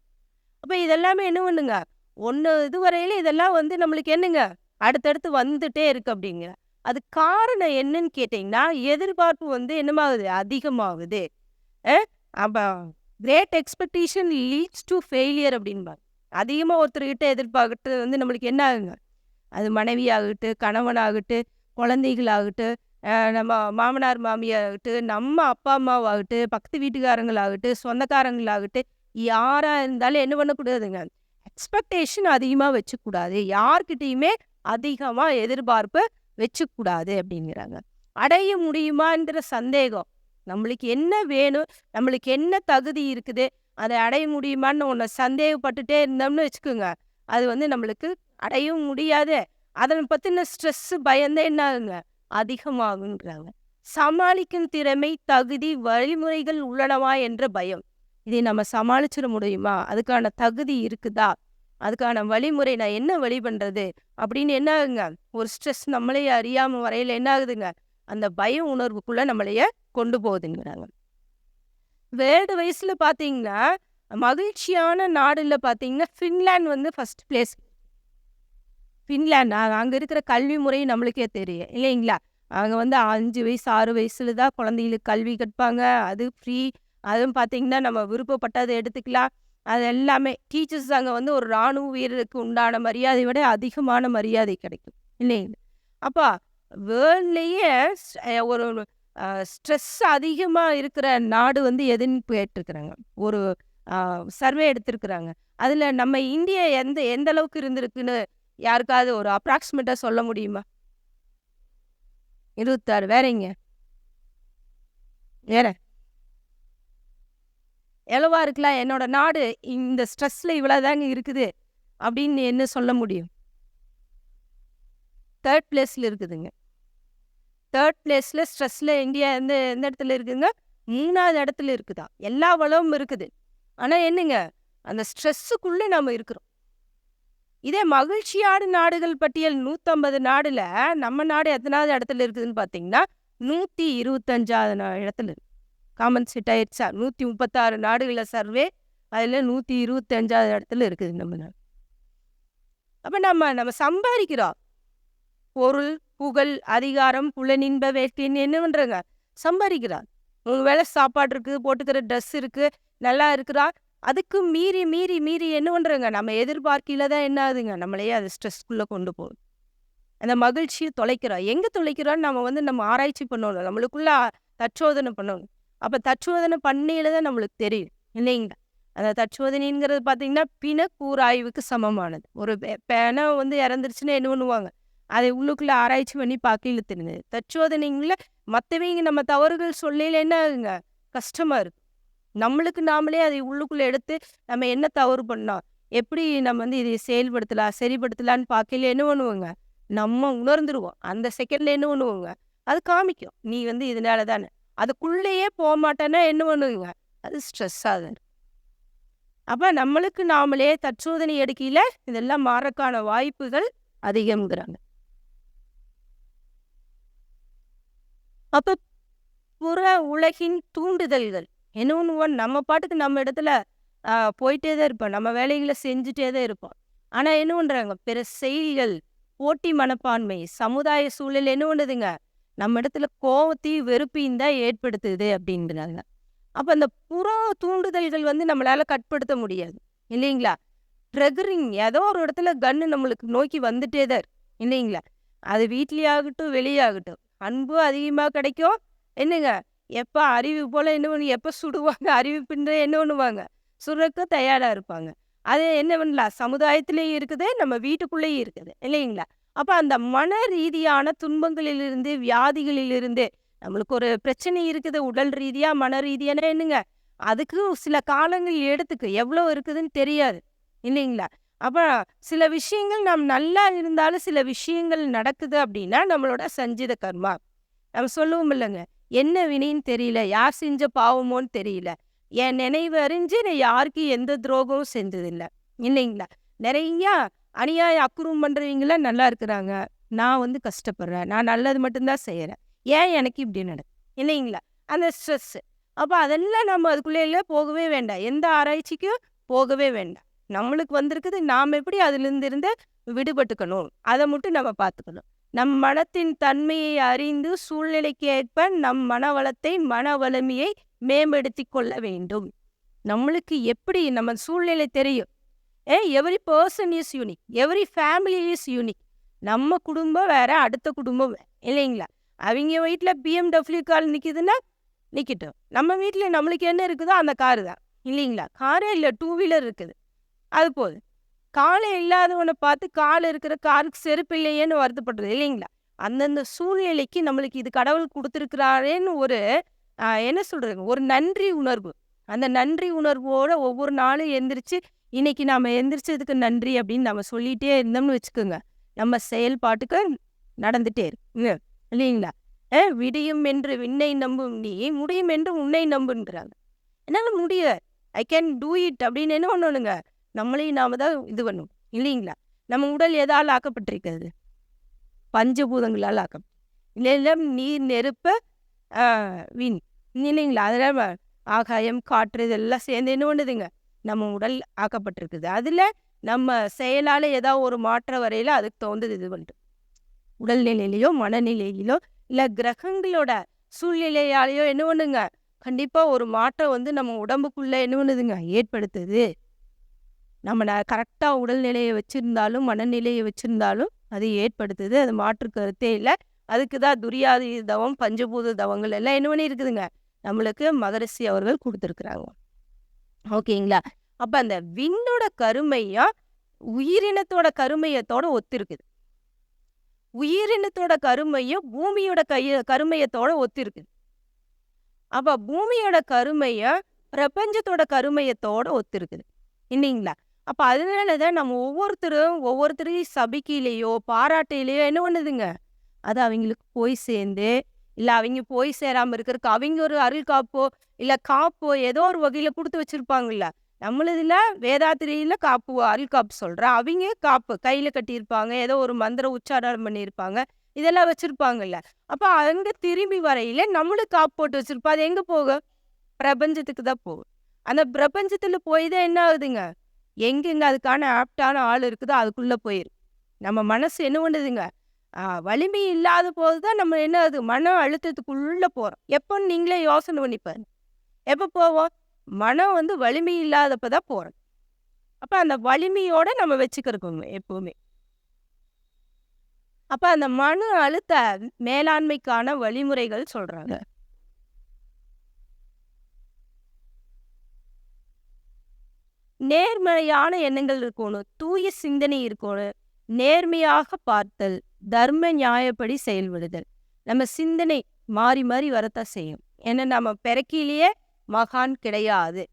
அப்ப இதெல்லாமே என்ன பண்ணுங்க? ஒன்று இதுவரையில இதெல்லாம் வந்து நம்மளுக்கு என்னங்க? அடுத்தடுத்து வந்துட்டே இருக்கு அப்படிங்க. அது காரணம் என்னன்னு கேட்டிங்கன்னா எதிர்பார்ப்பு வந்து என்னமாகுது? அதிகமாகுது. அப்போ great expectation leads to failure அப்படின்பாங்க. அதிகமாக ஒருத்தர்கிட்ட எதிர்பார்க்கிட்டு வந்து நம்மளுக்கு என்ன ஆகுங்க? அது மனைவி ஆகட்டு கணவனாகட்டு குழந்தைகளாகட்டு நம்ம மாமனார் மாமியாகட்டு நம்ம அப்பா அம்மாவாகட்டு பக்கத்து வீட்டுக்காரங்களாகட்டு சொந்தக்காரங்களாகட்டு யாராக இருந்தாலும் என்ன பண்ணக்கூடாதுங்க? எக்ஸ்பெக்டேஷன் அதிகமாக வச்சுக்கூடாது. யார்கிட்டயுமே அதிகமாக எதிர்பார்ப்பு வச்சுக்கூடாது அப்படிங்கிறாங்க. அடைய முடியுமாங்கிற சந்தேகம். நம்மளுக்கு என்ன வேணும்? நம்மளுக்கு என்ன தகுதி இருக்குது? அதை அடைய முடியுமான்னு ஒன்று சந்தேகப்பட்டுட்டே இருந்தோம்னு வச்சுக்கோங்க. அது வந்து நம்மளுக்கு அடையவும் முடியாது. அதனை பற்றின ஸ்ட்ரெஸ்ஸு பயந்தே என்ன ஆகுங்க அதிகமாகுங்கிறாங்க சமாளிக்கும் திறமை தகுதி வழிமுறைகள் உள்ளனவா என்ற பயம். இதை நம்ம சமாளிச்சிட முடியுமா? அதுக்கான தகுதி இருக்குதா? அதுக்கான வழிமுறை நான் என்ன வழி பண்றது? அப்படின்னு என்ன ஆகுங்க ஒரு ஸ்ட்ரெஸ் நம்மளே அறியாம வரையில என்ன ஆகுதுங்க அந்த பய உணர்வுக்குள்ள நம்மளைய கொண்டு போகுதுங்கிறாங்க. வேர்ல்டு வயசுல பாத்தீங்கன்னா மகிழ்ச்சியான நாடுல பாத்தீங்கன்னா ஃபின்லாண்ட் வந்து ஃபர்ஸ்ட் பிளேஸ் ஃபின்லாண்ட் அங்கே அங்க இருக்கிற கல்வி முறை நம்மளுக்கே தெரியும் இல்லைங்களா? அங்கே வந்து அஞ்சு வயசு ஆறு வயசுல தான் குழந்தைகளுக்கு கல்வி கற்பாங்க. அது ஃப்ரீ அதுவும் பார்த்தீங்கன்னா நம்ம விருப்பப்பட்டதை எடுத்துக்கலாம். அது எல்லாமே டீச்சர்ஸ் அங்கே வந்து ஒரு இராணுவ வீரருக்கு உண்டான மரியாதை விட அதிகமான மரியாதை கிடைக்கும். இல்லைங்களா அப்போ வேர்ல்ட்லேயே ஒரு ஸ்ட்ரெஸ் அதிகமாக இருக்கிற நாடு வந்து எதுன்னு கேட்டிருக்கிறாங்க. ஒரு சர்வே எடுத்திருக்கிறாங்க. அதில் நம்ம இந்தியா எந்த எந்த அளவுக்கு இருந்திருக்குன்னு யாருக்காவது ஒரு அப்ராக்சிமேட்டாக சொல்ல முடியுமா? இருபத்தாறு. வேறங்க வேற? எவ்வளவா இருக்கலாம் என்னோட நாடு இந்த ஸ்ட்ரெஸ்ல இவ்வளோதாங்க இருக்குது அப்படின்னு என்ன சொல்ல முடியும்? தேர்ட் பிளேஸ்ல இருக்குதுங்க. தேர்ட் பிளேஸ்ல ஸ்ட்ரெஸ்ல இந்தியா எந்த எந்த இடத்துல இருக்குதுங்க? மூணாவது இடத்துல இருக்குதா? எல்லா வளமும் இருக்குது. ஆனா என்னங்க? அந்த ஸ்ட்ரெஸ்ஸுக்குள்ள நாம இருக்கிறோம். இதே மகிழ்ச்சியான நாடுகள் பட்டியல் நூத்தம்பது நாடுல நம்ம நாடு எத்தனாவது இடத்துல இருக்குதுன்னு பாத்தீங்கன்னா நூத்தி இருபத்தஞ்சாவது இடத்துல இருக்குது காமன் செட் ஆயிடுச்சா. நூற்றி முப்பத்தாறு நாடுகளில் சர்வே அதில் நூற்றி இருபத்தஞ்சாவது இடத்துல இருக்குது நம்ம நாடு அப்போ நம்ம நம்ம சம்பாதிக்கிறோம். பொருள் புகழ் அதிகாரம் புலனின்ப வேட்கைன்னு என்ன பண்ணுறாங்க சம்பாதிக்கிறார் மூணு வேளை சாப்பாடு இருக்குது போட்டுக்கிற ட்ரெஸ் இருக்குது நல்லா இருக்கிறா அதுக்கு மீறி மீறி மீறி என்ன பண்ணுறாங்க நம்ம எதிர்பார்க்கையில் தான் என்ன ஆகுதுங்க? நம்மளையே அது ஸ்ட்ரெஸ்க்குள்ளே கொண்டு போகுது. அந்த மகிழ்ச்சியை தொலைக்கிறோம். எங்கே தொலைக்கிறோன்னு நம்ம வந்து நம்ம ஆராய்ச்சி பண்ணணும் நம்மளுக்குள்ள தற்சோதனை பண்ணணும். அப்போ தற்சோதனை பண்ணையில் தான் நம்மளுக்கு தெரியும் இல்லைங்களா? அந்த தற்சோதனைங்கிறது பார்த்தீங்கன்னா பிண கூராய்வுக்கு சமமானது. ஒரு பெ- வந்து இறந்துருச்சுன்னா என்ன பண்ணுவாங்க? அதை உள்ளுக்குள்ள ஆராய்ச்சி பண்ணி பார்க்கையில தெரியுது தற்சோதனைங்கள மற்றவங்க நம்ம தவறுகள் சொல்லையில என்ன ஆகுங்க? கஷ்டமா நம்மளுக்கு நாமளே அதை உள்ளுக்குள்ள எடுத்து நம்ம என்ன தவறு பண்ணோம் எப்படி நம்ம வந்து இதை செயல்படுத்தலாம் சரிப்படுத்தலான்னு பார்க்கல என்ன பண்ணுவோங்க? நம்ம உணர்ந்துருவோம். அந்த செகண்ட்ல என்ன பண்ணுவோங்க? அது காமிக்கும். நீ வந்து இதனால தானே. அதுக்குள்ளேயே போக மாட்டேன்னா என்ன பண்ணுவீங்க? அது ஸ்ட்ரெஸ் ஆகுது அப்ப நம்மளுக்கு நாமளே தற்சோதனை எடுக்கையில் இதெல்லாம் மாறக்கான வாய்ப்புகள் அதிகம்ங்கிறாங்க. அப்ப புற உலகின் தூண்டுதல்கள். என்ன ஒன்று நம்ம பாட்டுக்கு நம்ம இடத்துல ஆஹ், போயிட்டே தான் இருப்போம். நம்ம வேலைகளை செஞ்சுட்டே தான் இருப்போம். ஆனா என்ன பண்றாங்க? பிற செய்திகள் போட்டி மனப்பான்மை சமுதாய சூழல் என்ன பண்ணுதுங்க? நம்ம இடத்துல கோவத்தையும் வெறுப்பையும் தான் ஏற்படுத்துது அப்படின்றாங்க அப்ப அந்த புற தூண்டுதல்கள் வந்து நம்மளால கட்படுத்த முடியாது. இல்லைங்களா? ட்ரெகரிங் ஏதோ ஒரு இடத்துல கன்னு நம்மளுக்கு நோக்கி வந்துட்டே தான் இல்லைங்களா? அது வீட்லயே ஆகட்டும் வெளியே ஆகட்டும் அன்பு அதிகமாக கிடைக்கும். என்னங்க? எப்போ அறிவு போல என்ன பண்ணு எப்போ சுடுவாங்க? அறிவிப்புன்ற என்ன பண்ணுவாங்க? சுடுறக்க தயாரா இருப்பாங்க. அது என்ன பண்ணலாம், சமுதாயத்திலேயும் இருக்குது, நம்ம வீட்டுக்குள்ளேயும் இருக்குது. இல்லைங்களா? அப்ப அந்த மன ரீதியான துன்பங்களிலிருந்து, வியாதிகளிலிருந்து நம்மளுக்கு ஒரு பிரச்சனை இருக்குது உடல் ரீதியா, மன ரீதியான என்னங்க, அதுக்கு சில காலங்கள் எடுத்துக்கு. எவ்வளோ இருக்குதுன்னு தெரியாது. இல்லைங்களா? அப்போ சில விஷயங்கள் நாம் நல்லா இருந்தாலும் சில விஷயங்கள் நடக்குது அப்படின்னா, நம்மளோட சஞ்சித கர்மா. நம்ம சொல்லுவோம் இல்லங்க, என்ன வினைன்னு தெரியல, யார் செஞ்ச பாவமோன்னு தெரியல. என் நினைவு அறிஞ்சு நான் யாருக்கும் எந்த துரோகமும் செஞ்சதில்லை இல்லைங்களா? நிறையா அநியாய அக்குறும் பண்றவங்கலாம் நல்லா இருக்கிறாங்க. நான் வந்து கஷ்டப்படுறேன். நான் நல்லது மட்டும் தான் ஏன் எனக்கு இப்படி நடக்குது? இல்லைங்களா? அந்த ஸ்ட்ரெஸ். அப்போ அதெல்லாம் நம்ம அதுக்குள்ளேலாம் போகவே வேண்டாம். எந்த ஆராய்ச்சிக்கும் போகவே வேண்டாம். நம்மளுக்கு வந்திருக்குது, நாம எப்படி அதுலேருந்து இருந்து விடுபட்டுக்கணும். அதை மட்டும் நம்ம பார்த்துக்கணும். நம் மனத்தின் தன்மையை அறிந்து சூழ்நிலைக்கு ஏற்ப நம் மனவளத்தை, மன வலிமையை மேம்படுத்திக் கொள்ள வேண்டும். நம்மளுக்கு எப்படி நம்ம சூழ்நிலை தெரியும். A every person is unique. Every family is unique. நம்ம குடும்பம் வேற, அடுத்த குடும்பம் இல்லைங்களா? அவங்க வீட்டில் பிஎம்டபிள்யூ கார் நிக்குதுன்னா, நிக்கட்டும். நம்ம வீட்ல நம்மளுக்கு என்ன இருக்குதோ அந்த காரு தான். இல்லைங்களா? காரே இல்ல, டூ வீலர் இருக்குது. அது போதும். காலை இல்லாதவன பார்த்து கால் இருக்கிற காருக்கு செருப்பு இல்லையேன்னு வருத்தப்படுறது. இல்லைங்களா? அந்தந்த சூழ்நிலைக்கு நம்மளுக்கு இது கடவுள் கொடுத்துருக்கிறாரேன்னு ஒரு என்ன சொல்கிறது ஒரு நன்றி உணர்வு. அந்த நன்றி உணர்வோட ஒவ்வொரு நாளும் எந்திரிச்சு, இன்னைக்கு நாம எந்திரிச்சதுக்கு நன்றி அப்படின்னு நம்ம சொல்லிட்டே இருந்தோம்னு வச்சுக்கோங்க, நம்ம செயல்பாட்டுக்கு நடந்துட்டே இருக்குங்க. இல்லைங்களா? ஏ "விடியும் என்று விண்ணை நம்பும் நீ, முடியும் என்று உன்னை நம்புன்றாங்க." என்னால முடிய ஐ கேன் டூ இட் அப்படின்னு என்ன பண்ணணுங்க, நம்மளையும் நாம தான் இது பண்ணும் இல்லைங்களா? நம்ம உடல் எதால ஆக்கப்பட்டிருக்கிறது? பஞ்சபூதங்களால் ஆக்கம். நிலம், நீர், நெருப்பு, வீண் இல்லைங்களா? அதனால ஆகாயம், காற்று இதெல்லாம் சேர்ந்து என்ன பண்ணுதுங்க, நம்ம உடல் ஆக்கப்பட்டிருக்குது. அதுல நம்ம செயலால ஏதாவது ஒரு மாற்ற வரையில அதுக்கு தகுந்தது இது பண்ணுது. உடல்நிலையிலயோ, மனநிலையிலோ, இல்ல கிரகங்களோட சூழ்நிலையாலயோ என்ன பண்ணுங்க, கண்டிப்பா ஒரு மாற்றம் வந்து நம்ம உடம்புக்குள்ள என்ன பண்ணுதுங்க, ஏற்படுத்துது. நம்ம கரெக்டாக உடல்நிலையை உடல்நிலைய வச்சிருந்தாலும், மனநிலைய வச்சிருந்தாலும் அது ஏற்படுத்துது. அது மாற்று கருத்தே இல்ல. அதுக்கு தான் துரியாதி தவம், பஞ்சபூத தவங்கள் எல்லாம் என்ன பண்ணியிருக்குதுங்க, நம்மளுக்கு மகரிஷி அவர்கள் கொடுத்துருக்குறாங்க ஓகேங்களா? அப்ப அந்த விண்ணோட கருமையும், உயிரினத்தோட கருமையத்தோட ஒத்திருக்குது. உயிரினத்தோட கருமையும் பூமியோட கைய கருமையத்தோட ஒத்திருக்குது. அப்ப பூமியோட கருமையும், பிரபஞ்சத்தோட கருமையத்தோட ஒத்திருக்குது. இல்லைங்களா? அப்ப அதனால தான் நம்ம ஒவ்வொருத்தரும் ஒவ்வொருத்தரையும் சபிக்கையிலேயோ பாராட்டையிலேயோ என்ன பண்ணுதுங்க, அது அவங்களுக்கு போய் சேர்ந்து, இல்ல அவங்க போய் சேராம இருக்கிறதுக்கு அவங்க ஒரு அருள் காப்போ, இல்ல காப்போ ஏதோ ஒரு வகையில குடுத்து வச்சிருப்பாங்கல்ல. நம்மளுதுல வேதாத்திரியில் காப்பு, அருள் காப்பு சொல்கிறேன் அவங்க காப்பு கையில கட்டியிருப்பாங்க. ஏதோ ஒரு மந்திர உச்சாரணம் பண்ணியிருப்பாங்க. இதெல்லாம் வச்சிருப்பாங்கல்ல. அப்ப அங்கே திரும்பி வரையில நம்மளும் காப்பு போட்டு வச்சுருப்போம் அது எங்க போகும்? பிரபஞ்சத்துக்கு தான் போகும். அந்த பிரபஞ்சத்துல போய் தான் என்ன ஆகுதுங்க, எங்கெங்க அதுக்கான ஆப்டான ஆள் இருக்குதோ அதுக்குள்ள போயிரு நம்ம மனசு என்ன பண்ணுதுங்க, வலிமை இல்லாத போது தான் நம்ம என்ன அது மன அழுத்தத்துக்குள்ள போறோம். எப்போன்னு நீங்களே யோசனை பண்ணி எப்போ எப்ப போவோம்? மனம் வந்து வலிமை இல்லாதப்ப தான் போறோம். அப்ப அந்த வலிமையோட நம்ம வச்சுக்கிறோங்க எப்போவுமே அப்ப அந்த மன அழுத்த மேலாண்மைக்கான வழிமுறைகள் சொல்றாங்க. நேர்மறையான எண்ணங்கள் இருக்கணும். தூய சிந்தனை இருக்கணும். நேர்மையாக பார்த்தல், தர்ம நியாயப்படி செயல்படுதல். நம்ம சிந்தனை மாறி மாறி வரத்தான் செய்யும். ஏன்னா நம்ம பிறக்கிலேயே மகான் கிடையாது.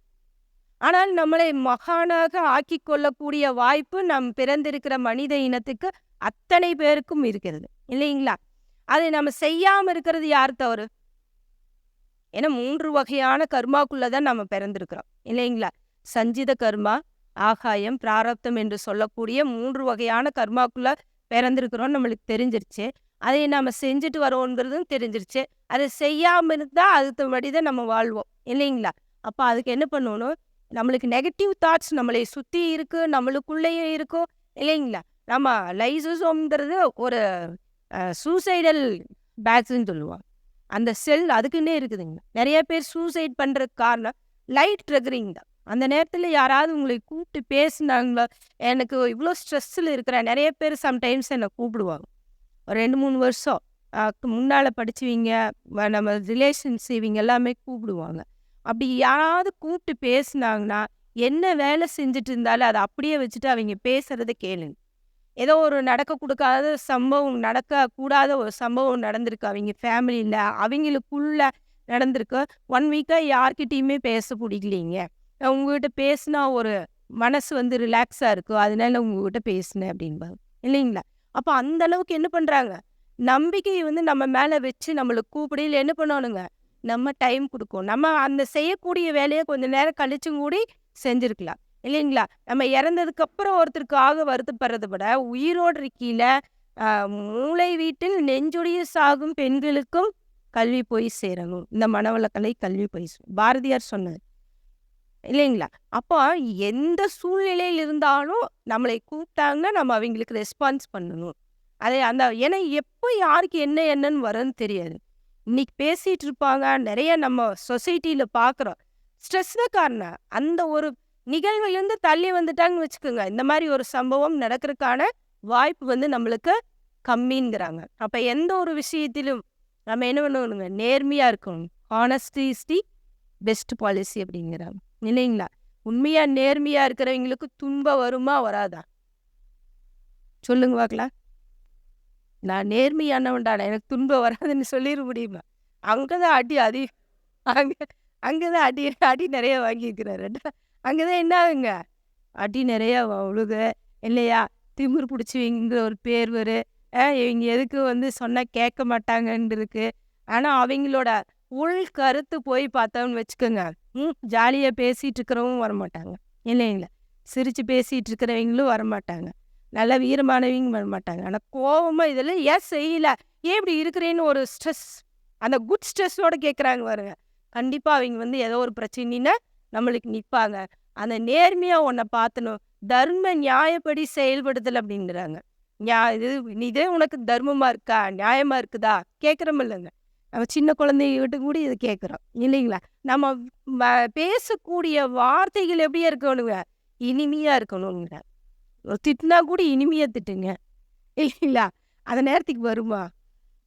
ஆனால் நம்மளை மகானாக ஆக்கிக் கொள்ளக்கூடிய வாய்ப்பு நம் பிறந்திருக்கிற மனித இனத்துக்கு அத்தனை பேருக்கும் இருக்கிறது. இல்லைங்களா? அதை நம்ம செய்யாம இருக்கிறது யார் தவறு? ஏன்னா மூன்று வகையான கர்மாக்குள்ள தான் நம்ம பிறந்திருக்கிறோம். இல்லைங்களா? சஞ்சித கர்மா, ஆகாயம், பிராரப்தம் என்று சொல்லக்கூடிய மூன்று வகையான கர்மாக்குள்ள பிறந்திருக்கிறோம்னு நம்மளுக்கு தெரிஞ்சிருச்சு. அதை நாம செஞ்சுட்டு வரோங்கிறதும் தெரிஞ்சிருச்சு. அதை செய்யாம இருந்தா அதுத்தபடி தான் நம்ம வாழ்வோம். இல்லைங்களா? அப்ப அதுக்கு என்ன பண்ணணும், நம்மளுக்கு நெகட்டிவ் தாட்ஸ் நம்மளை சுற்றி இருக்கு, நம்மளுக்குள்ளேயும் இருக்கும். இல்லைங்களா? நம்ம லைசோசோம்ங்கிறது ஒரு சூசைடல் பேக்ஸ்ன்னு சொல்லுவாங்க. அந்த செல் அதுக்குன்னே இருக்குதுங்க. நிறைய பேர் சூசைட் பண்றதுக்கு காரணம் லைட் ட்ரகரிங் தான். அந்த நேரத்துல யாராவது உங்களை கூப்பிட்டு பேசுனாங்களோ எனக்கு இவ்ளோ ஸ்ட்ரெஸ்ல இருக்கிறேன். நிறைய பேர் சம்டைம்ஸ் என்ன கூப்பிடுவாங்க. ஒரு 2, 3 வருஷம் முன்னால் முன்னால நம்ம ரிலேஷன்ஸ் இவங்க எல்லாமே கூப்பிடுவாங்க. அப்படி யாராவது கூப்பிட்டு பேசுனாங்கன்னா, என்ன வேலை செஞ்சுட்டு இருந்தாலும் அதை அப்படியே வச்சுட்டு அவங்க பேசுகிறத கேளுங்க ஏதோ ஒரு நடக்க கொடுக்காத சம்பவம் நடக்க கூடாத ஒரு சம்பவம் நடந்திருக்கு அவங்க ஃபேமிலியில் அவங்களுக்குள்ள நடந்திருக்கு ஒன் வீக்காக யார்கிட்டயுமே பேச பிடிக்கலீங்க உங்ககிட்ட பேசினா ஒரு மனசு வந்து ரிலாக்ஸாக இருக்கும் அதனால உங்ககிட்ட பேசினேன் அப்படின்பாங்க இல்லைங்களா? அப்போ அந்த அளவுக்கு என்ன பண்ணுறாங்க நம்பிக்கையை வந்து நம்ம மேலே வச்சு நம்மளுக்கு கூப்பிடையில் என்ன பண்ணணுங்க? நம்ம டைம் கொடுக்கும் நம்ம அந்த செய்யக்கூடிய வேலையை கொஞ்ச நேரம் கழிச்சும் கூடி செஞ்சுருக்கலாம். இல்லைங்களா? நம்ம இறந்ததுக்கு அப்புறம் ஒருத்தருக்காக வருத்தப்படுறத விட உயிரோடு இருக்கையில மூளை வீட்டில் நெஞ்சுடைய சாகும் பெண்களுக்கும் கல்வி போய் சேரணும். இந்த மனவளக்கலை கல்வி போய் பாரதியார் சொன்னார் இல்லைங்களா? அப்போ எந்த சூழ்நிலையில் இருந்தாலும் நம்மளை கூப்பிட்டாங்க நம்ம அவங்களுக்கு ரெஸ்பான்ஸ் பண்ணணும். அதை அந்த ஏன்னா எப்போ யாருக்கு என்ன என்னன்னு வரன்னு தெரியாது. இன்னைக்கு பேசிட்டு இருப்பாங்க நிறைய நம்ம சொசைட்டியில் பார்க்குறோம் ஸ்ட்ரெஸ் தான் காரணம். அந்த ஒரு நிகழ்வுலேருந்து தள்ளி வந்துட்டாங்கன்னு வச்சுக்கோங்க. இந்த மாதிரி ஒரு சம்பவம் நடக்கிறதுக்கான வாய்ப்பு வந்து நம்மளுக்கு கம்மிங்கிறாங்க. அப்போ எந்த ஒரு விஷயத்திலும் நம்ம என்ன பண்ணணுங்க? நேர்மையாக இருக்கணும். ஹானஸ்டி இஸ் பெஸ்ட் பாலிசி அப்படிங்கிறாங்க. இல்லைங்களா? உண்மையா நேர்மையா இருக்கிறவங்களுக்கு துன்பம் வருமா வராதா? சொல்லுங்க பார்க்கலாம். நான் நேர்மையானவன்டான எனக்கு துன்பம் வராதுன்னு சொல்லிட முடியுமா? அங்கதான் அடி அடி அங்கே அங்கதான் அடி அடி நிறைய வாங்கியிருக்கிறாரு. அங்கதான் என்ன ஆகுங்க? அடி நிறையா உழுக இல்லையா? திமிர் பிடிச்சவங்கிற ஒரு பேர் வரு. இவங்க எதுக்கு வந்து சொன்னா கேட்க மாட்டாங்கன்னு இருக்கு ஆனா அவங்களோட உள் கருத்து போய் பார்த்தோம்னு வச்சுக்கோங்க. ம் ஜாலியாக பேசிட்டு இருக்கிறவங்க வரமாட்டாங்க இல்லைங்களா சிரிச்சு பேசிட்டு இருக்கிறவங்களும் வரமாட்டாங்க. நல்ல வீரமானவங்க வரமாட்டாங்க. ஆனால் கோபமாக இதெல்லாம் ஏன் செய்யல? ஏன் இப்படி இருக்கிறேன்னு ஒரு ஸ்ட்ரெஸ். அந்த குட் ஸ்ட்ரெஸ்ஸோட கேட்குறாங்க பாருங்க. கண்டிப்பாக அவங்க வந்து ஏதோ ஒரு பிரச்சனைன்னா நம்மளுக்கு நிற்பாங்க அந்த நேர்மையாக உன்னை பார்த்தணும் தர்ம நியாயப்படி செயல்படுதல் அப்படிங்கிறாங்க நியா இது இதே உனக்கு தர்மமா இருக்கா? நியாயமா இருக்குதா? கேட்குறோம் நம்ம சின்ன குழந்தைகிட்ட கூட இது கேட்குறோம் இல்லைங்களா? நம்ம ம- பேசக்கூடிய வார்த்தைகள் எப்படியா இருக்கணுங்க? இனிமையா இருக்கணுங்க திட்டினா கூட இனிமையாக திட்டுங்க. இல்லைங்களா? அந்த நேரத்துக்கு வருமா?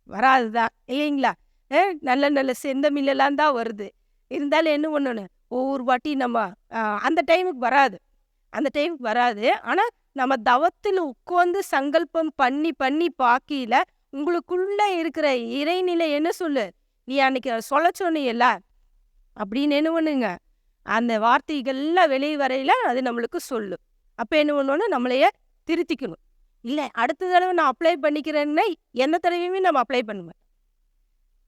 வராது தான் இல்லைங்களா? ஏ நல்ல நல்ல செந்தமில்லாம் தான் வருது. இருந்தாலும் என்ன பண்ணணும்? ஒவ்வொரு வாட்டி நம்ம அந்த டைமுக்கு வராது. அந்த டைமுக்கு வராது. ஆனால் நம்ம தவத்தில் உட்காந்து சங்கல்பம் பண்ணி பண்ணி பார்க்கையில உங்களுக்குள்ள இருக்கிற இறைநிலை என்ன சொல்லு? நீ அன்னைக்கு சொல்ல சொன்னியல்ல? அப்படின்னு என்ன பண்ணுங்க? அந்த வார்த்தைகள்லாம் வெளியே வரையில அது நம்மளுக்கு சொல்லும் அப்போ என்ன பண்ணணும் நம்மளைய திருத்திக்கணும். இல்லை அடுத்த தடவை நான் அப்ளை பண்ணிக்கிறேன்னா எந்த தடவையுமே நம்ம அப்ளை பண்ணுவேன்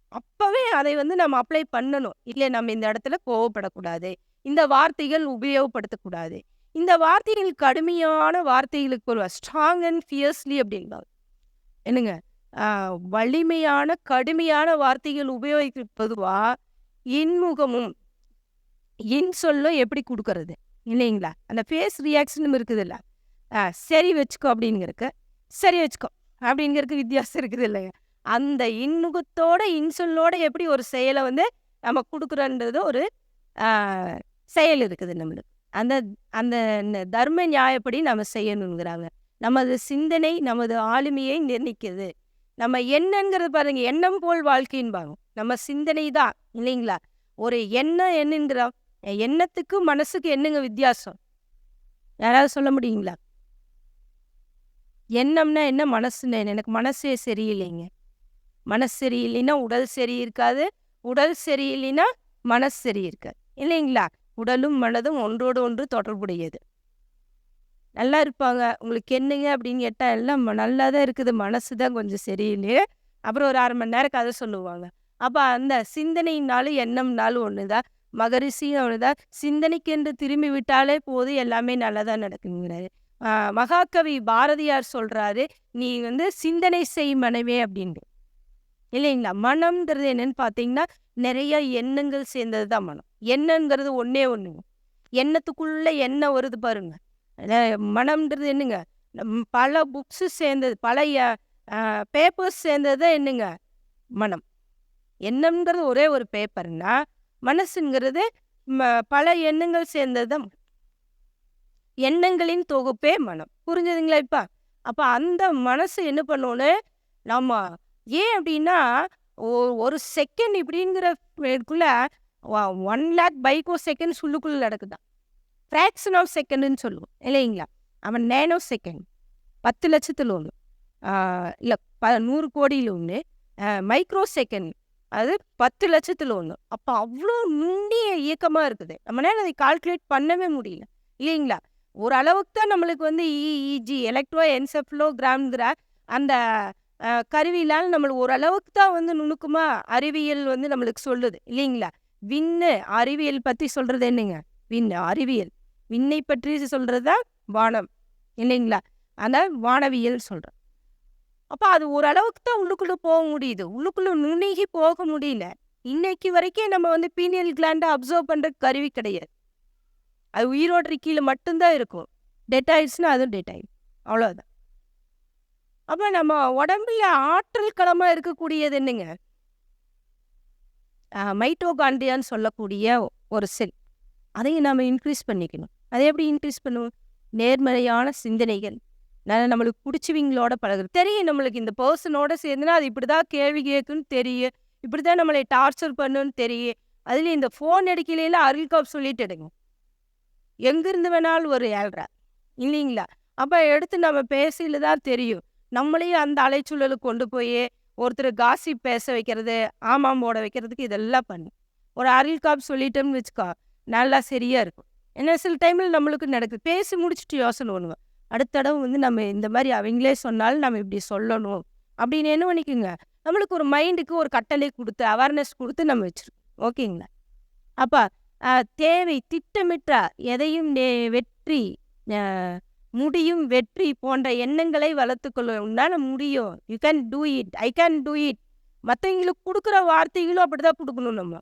அப்பவே அதை வந்து நம்ம அப்ளை பண்ணணும். இல்லை நம்ம இந்த இடத்துல கோவப்படக்கூடாது. இந்த வார்த்தைகள் உபயோகப்படுத்தக்கூடாது. இந்த வார்த்தைகள் கடுமையான வார்த்தைகளுக்கு ஒரு ஸ்ட்ராங் அண்ட் ஃபியர்ஸ்லி அப்படின்பாங்க. என்னங்க? வலிமையான கடுமையான வார்த்தைகள் உபயோகிப்பதுவா? இன்முகமும். இன் சொல்லும் எப்படி கொடுக்கறது? இல்லைங்களா? அந்த ஃபேஸ் ரியாக்ஷனும் இருக்குதுல்ல. ஆ சரி வச்சுக்கோ அப்படிங்கிறக்கு சரி வச்சுக்கோ அப்படிங்கிறதுக்கு வித்தியாசம் இருக்குது இல்லைங்க அந்த இன்முகத்தோட இன்சொல்லோட எப்படி ஒரு செயலை வந்து நம்ம கொடுக்குறன்றது ஒரு செயல் இருக்குது நம்மளுக்கு. அந்த அந்த தர்ம நியாயப்படி நம்ம செய்யணுங்கிறாங்க. நமது சிந்தனை நமது ஆளுமையை நிர்ணயிக்கிறது நம்ம என்னங்கிறது பாருங்க எண்ணம் போல் வாழ்க்கைன்பாங்க நம்ம சிந்தனை தான் இல்லைங்களா? ஒரு எண்ணம் என்னங்கிற எண்ணத்துக்கு மனசுக்கு என்னங்க வித்தியாசம்? யாராவது சொல்ல முடியுங்களா? எண்ணம்னா என்ன மனசுன்னு எனக்கு மனசே சரியில்லைங்க. மனசு சரியில்லைன்னா உடல் சரி இருக்காது உடல் சரியில்லைன்னா மனசு சரி இருக்காது இல்லைங்களா? உடலும் மனதும் ஒன்றோடு ஒன்று தொடர்புடையது. நல்லா இருப்பாங்க. உங்களுக்கு என்னங்க? அப்படின்னு கேட்டால் எல்லாம் நல்லா தான் இருக்குது. மனசு தான் கொஞ்சம் சரியில்லையே. அப்புறம் ஒரு அரை மணி நேரம் கதை சொல்லுவாங்க. அப்போ அந்த சிந்தனைனாலும் எண்ணம்னாலும் ஒன்று தான் மகரிஷியும் ஒன்று தான் சிந்தனைக்கென்று திரும்பி விட்டாலே போதும் எல்லாமே நல்லா தான் நடக்குங்கிறாரு மகாகவி பாரதியார் சொல்றாரு நீ வந்து சிந்தனை செய் மனைவே அப்படின்னு. இல்லைங்களா மனம்ங்கிறது என்னன்னு பார்த்தீங்கன்னா நிறைய எண்ணங்கள் சேர்ந்தது தான் மனம். எண்ணங்கிறது ஒன்றே ஒண்ணுங்க. எண்ணத்துக்குள்ள எண்ணம் வருது பாருங்க. மனம்ன்றது என்னங்க? பல புக்ஸ் சேர்ந்தது பல பேப்பர்ஸ் சேர்ந்தது தான் என்னங்க? மனம். எண்ணம்ங்கிறது ஒரே ஒரு பேப்பர்னா மனசுங்கிறது ம- பல எண்ணங்கள் சேர்ந்தது தான் எண்ணங்களின் தொகுப்பே மனம். புரிஞ்சுதுங்களா இப்ப? அப்ப அந்த மனசு என்ன பண்ணோன்னு நம்ம ஏன் அப்படின்னா ஒ- ஒரு செகண்ட் இப்படிங்கிற இதுக்குள்ள ஒன் லேக் பைக்கோ செகண்ட் சொல்லுக்குள்ள நடக்குதான். ஃப்ராக்ஷன் ஆஃப் செகண்டுன்னு சொல்லுவோம் இல்லைங்களா? அவன் நேனோ செகண்ட் பத்து லட்சத்தில் ஒன்று இல்லை ப நூறு கோடியில் ஒன்று மைக்ரோ செகண்ட் அது பத்து லட்சத்தில் ஒன்று அப்போ அவ்வளோ நுண்ணிய இயக்கமாக இருக்குது. நம்மளால அதை கால்குலேட் பண்ணவே முடியல இல்லைங்களா? ஒரு அளவுக்கு தான் நம்மளுக்கு வந்து இஇஜி எலக்ட்ரோ என்செஃப்ளோகிராம்ங்கிற அந்த கருவியிலால் நம்மளுக்கு ஓரளவுக்கு தான் வந்து நுணுக்கமாக அறிவியல் வந்து நம்மளுக்கு சொல்லுது இல்லைங்களா? விண்ணு அறிவியல் பற்றி சொல்கிறது என்னங்க? விண்ணு அறிவியல். விண்ணை பற்றி சொல்கிறது தான் வானம் இல்லைங்களா? ஆனால் வானவியல் சொல்கிறோம் அப்போ அது ஓரளவுக்கு தான் உள்ளுக்குள்ளே போக முடியுது. உள்ளுக்குள்ளே நுணுகி போக முடியல. இன்னைக்கு வரைக்கும் நம்ம வந்து பீனியல் கிளாண்டை அப்சர்வ் பண்ணுற கருவி கிடையாது. அது உயிரோட கீழே மட்டும்தான் இருக்கும். டெட் ஆயிடுச்சுன்னா அதுவும் டெட் ஆயிடும். அவ்வளோதான் அப்போ நம்ம உடம்புல ஆற்றல் களமாக இருக்கக்கூடியது என்னங்க? மைட்டோகாண்டியான்னு சொல்லக்கூடிய ஒரு செல். அதையும் நம்ம இன்க்ரீஸ் பண்ணிக்கணும். அதை எப்படி இன்க்ரீஸ் பண்ணுவோம்? நேர்மறையான சிந்தனைகள். நான் நம்மளுக்கு பிடிச்சவங்களோட பழகுறது. தெரியும் நம்மளுக்கு இந்த பர்சனோட சேர்ந்துனா அது இப்படி தான் கேள்வி கேட்குன்னு தெரியும். இப்படி தான் நம்மளை டார்ச்சர் பண்ணுன்னு தெரியும். அதில் இந்த ஃபோன் எடுக்கையில அருள் காப் சொல்லிட்டு எடுங்க. எங்கிருந்து வேணாலும் ஒரு ஏழ்றா. இல்லைங்களா? அப்போ எடுத்து நம்ம பேசல தான் தெரியும். நம்மளையும் அந்த அலைச்சூழலுக்கு கொண்டு போய் ஒருத்தர் காசி பேச வைக்கிறது ஆமாம் போட வைக்கிறதுக்கு இதெல்லாம் பண்ணு. ஒரு அருள் காப் சொல்லிட்டோம்னு வச்சுக்கோ. நல்லா சரியா இருக்கும். ஏன்னா சில டைமில் நம்மளுக்கு நடக்குது. பேசி முடிச்சுட்டு யோசனை பண்ணுவேன் அடுத்த தடவை வந்து நம்ம இந்த மாதிரி அவங்களே சொன்னாலும் நம்ம இப்படி சொல்லணும். அப்படின்னு என்ன பண்ணிக்கோங்க? நம்மளுக்கு ஒரு மைண்டுக்கு ஒரு கட்டளை கொடுத்து அவேர்னஸ் கொடுத்து நம்ம வச்சுருக்கோம். ஓகேங்களா? அப்போ தேவை திட்டமிட்டா எதையும் நே- வெற்றி முடியும் வெற்றி போன்ற எண்ணங்களை வளர்த்துக்கொள்ளணும்னால முடியும். You can do it I can do it மற்றவங்களுக்கு கொடுக்குற வார்த்தைகளும் அப்படி தான் கொடுக்கணும் நம்ம.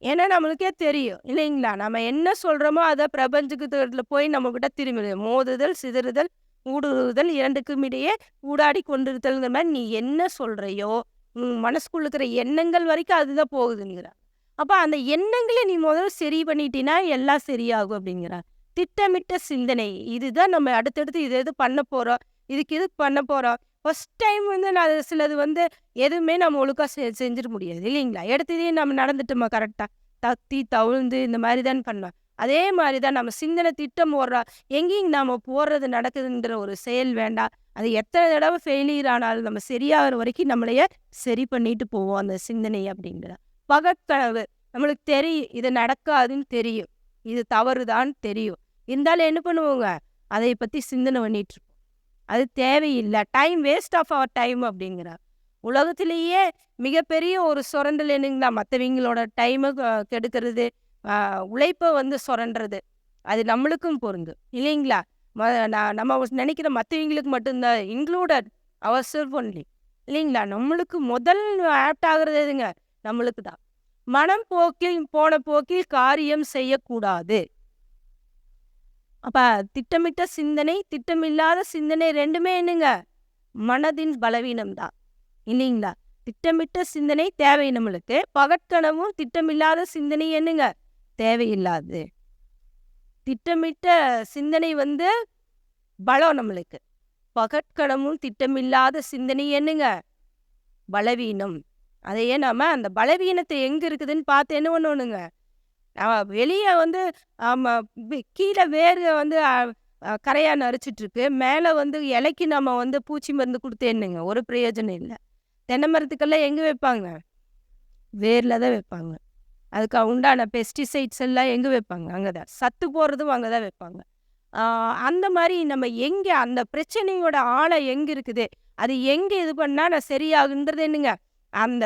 ஏன்னா நம்மளுக்கே தெரியும். இல்லைங்களா? நம்ம என்ன சொல்கிறோமோ அதை பிரபஞ்சத்துல போய் நம்மக்கிட்ட திரும்பி மோதுதல் சிதறுதல் ஊடுருவுதல் இரண்டுக்கும் இடையே ஊடாடி கொண்டிருத்தல்ங்கிற மாதிரி நீ என்ன சொல்கிறையோ உன் மனசுக்குள்ள இருக்கிற எண்ணங்கள் வரைக்கும் அதுதான் போகுதுங்கிறார் அப்போ அந்த எண்ணங்களை நீ முதல்ல சரி பண்ணிட்டீன்னா எல்லாம் சரியாகும் அப்படிங்கிறார் திட்டமிட்ட சிந்தனை. இதுதான் நம்ம அடுத்தடுத்து இது எது பண்ண போகிறோம் இதுக்கு இது பண்ண போகிறோம் ஃபஸ்ட் டைம் வந்து நான் சிலது வந்து எதுவுமே நம்ம ஒழுக்கா செ செஞ்சிட முடியாது இல்லைங்களா? எடுத்ததே நம்ம நடந்துட்டோமா கரெக்டாக தத்தி தவிழ்ந்து இந்த மாதிரி தான் பண்ணோம் அதே மாதிரி தான் நம்ம சிந்தனை திட்டம் போடுறா எங்கேயும் நாம போடுறது நடக்குதுன்ற ஒரு செயல் வேண்டாம். அது எத்தனை தடவை ஃபெயிலியர் ஆனாலும் நம்ம சரியாகிற வரைக்கும் நம்மளைய சரி பண்ணிட்டு போவோம் அந்த சிந்தனை அப்படிங்கிற. பகற்கனவு நம்மளுக்கு தெரியும் இது நடக்காதுன்னு தெரியும். இது தவறுதான்னு தெரியும். இருந்தாலும் என்ன பண்ணுவோங்க? அதை பற்றி சிந்தனை பண்ணிட்டு அது தேவையில்லை. Time waste of our time அப்படிங்கிறார். உலகத்திலேயே மிகப்பெரிய ஒரு சுரண்டல் என்னங்களா? மற்றவங்களோட டைமை கெடுக்கிறது உழைப்பை வந்து சுரண்டுறது. அது நம்மளுக்கும் பொருந்தும் இல்லைங்களா? ம நான் நம்ம நினைக்கிற மற்றவங்களுக்கு மட்டும்தான். இன்க்ளூடட் அவர் செல்ஃப் ஒன்லி இல்லைங்களா? நம்மளுக்கு முதல் ஆப்ட் ஆகுறது எதுங்க? நம்மளுக்கு தான் மனம் போக்கில் போன போக்கில் காரியம் செய்யக்கூடாது. அப்போ திட்டமிட்ட சிந்தனை திட்டமில்லாத சிந்தனை ரெண்டுமே என்னங்க? மனதின் பலவீனம் தான் இல்லைங்களா? திட்டமிட்ட சிந்தனை தேவை நம்மளுக்கு. பகற்கனவும் திட்டமில்லாத சிந்தனை என்னங்க? தேவையில்லாது. திட்டமிட்ட சிந்தனை வந்து பலம் நம்மளுக்கு. பகற்கனமும் திட்டமில்லாத சிந்தனை என்னங்க? பலவீனம். அதையே நாம அந்த பலவீனத்தை எங்க இருக்குதுன்னு பார்த்து என்ன பண்ணணுங்க? வெளியே வந்து ஆமா கீழே வேர் வந்து கரையாக நரிச்சிட்ருக்கு கரையா நரிச்சிட்டு இருக்கு மேலே வந்து இலைக்கு நம்ம வந்து பூச்சி மருந்து கொடுத்தேன்னுங்க. ஒரு பிரயோஜனம் இல்லை. தென்னை மரத்துக்கெல்லாம் எங்கே வைப்பாங்க? வேரில் தான் வைப்பாங்க. அதுக்கு உண்டான பெஸ்டிசைட்ஸ் எல்லாம் எங்கே வைப்பாங்க? அங்கே தான். சத்து போகிறதும் அங்கே தான் வைப்பாங்க. அந்த மாதிரி நம்ம எங்கே அந்த பிரச்சனையோட ஆழம் எங்கே இருக்குது? அது எங்கே இது பண்ணால் நான் சரியாகுன்றது என்னங்க அந்த